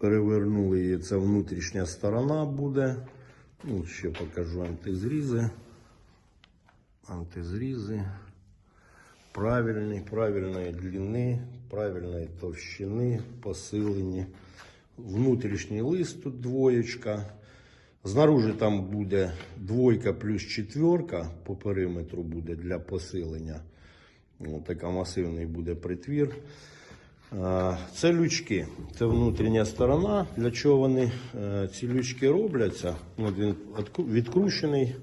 Перевернули її, це внутрішня сторона буде. Ну, ще покажу антизрізи. Антизрізи. Правильні, правильної длини, правильної товщини, посилені. Внутрішній лист тут двоєчка. Знаружи там буде двойка плюс четверка по периметру буде для посилення. Така масивний буде притвір. Це лючки, це внутрішня сторона. Для чого вони е, ці лючки робляться? Він відкру- відкручений.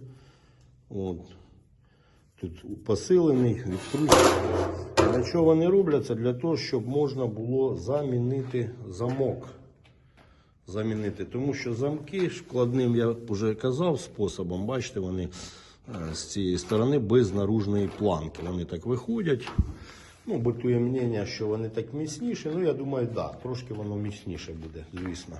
От. Тут посилений, відкручений. Для чого вони робляться? Для того, щоб можна було замінити замок. Замінити. Тому що замки складним, я вже казав, способом, бачите, вони е, з цієї сторони без наружної планки. Вони так виходять. Ну, битує мнення, що вони так міцніші. Ну, я думаю, так, да, трошки воно міцніше буде, звісно.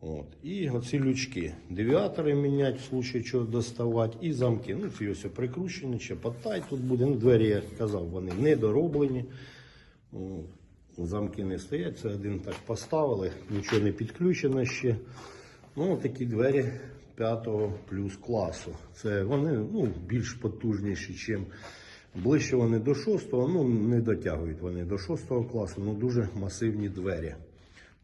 От. І оці лючки. Девіатори міняти, в случае чого доставати, і замки. Ну, ці ось прикручені, ще потай тут буде. Ну, двері, я казав, вони не дороблені. От. Замки не стоять, це один так поставили, нічого не підключено ще. Ну, такі двері 5 плюс класу. Це вони ну, більш потужніші, ніж ближче вони до 6, ну не дотягують вони до 6 класу, ну дуже масивні двері.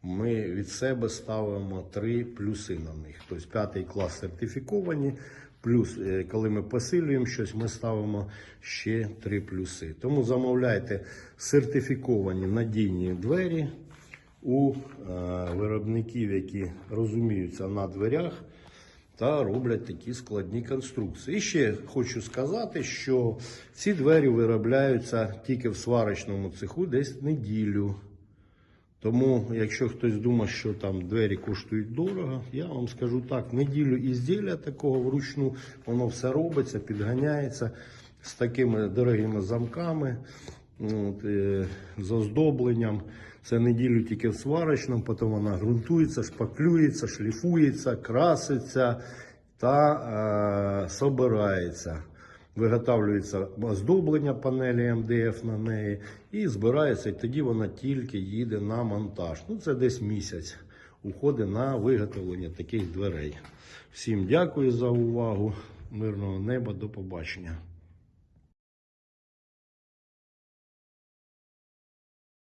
Ми від себе ставимо три плюси на них. Тобто п'ятий клас сертифіковані. Плюс, е, коли ми посилюємо щось, ми ставимо ще три плюси. Тому замовляйте сертифіковані надійні двері у е, виробників, які розуміються на дверях та роблять такі складні конструкції. І ще хочу сказати, що ці двері виробляються тільки в сварочному цеху десь неділю. Тому, якщо хтось думає, що там двері коштують дорого, я вам скажу так: неділю ізділля такого вручну, воно все робиться, підганяється з такими дорогими замками, от, е, з оздобленням. Це неділю тільки в сварочному, потім вона ґрунтується, шпаклюється, шліфується, краситься та е, собирається. Виготовлюється оздоблення панелі МДФ на неї і збирається, і тоді вона тільки їде на монтаж. Ну, це десь місяць уходить на виготовлення таких дверей. Всім дякую за увагу. Мирного неба, до побачення.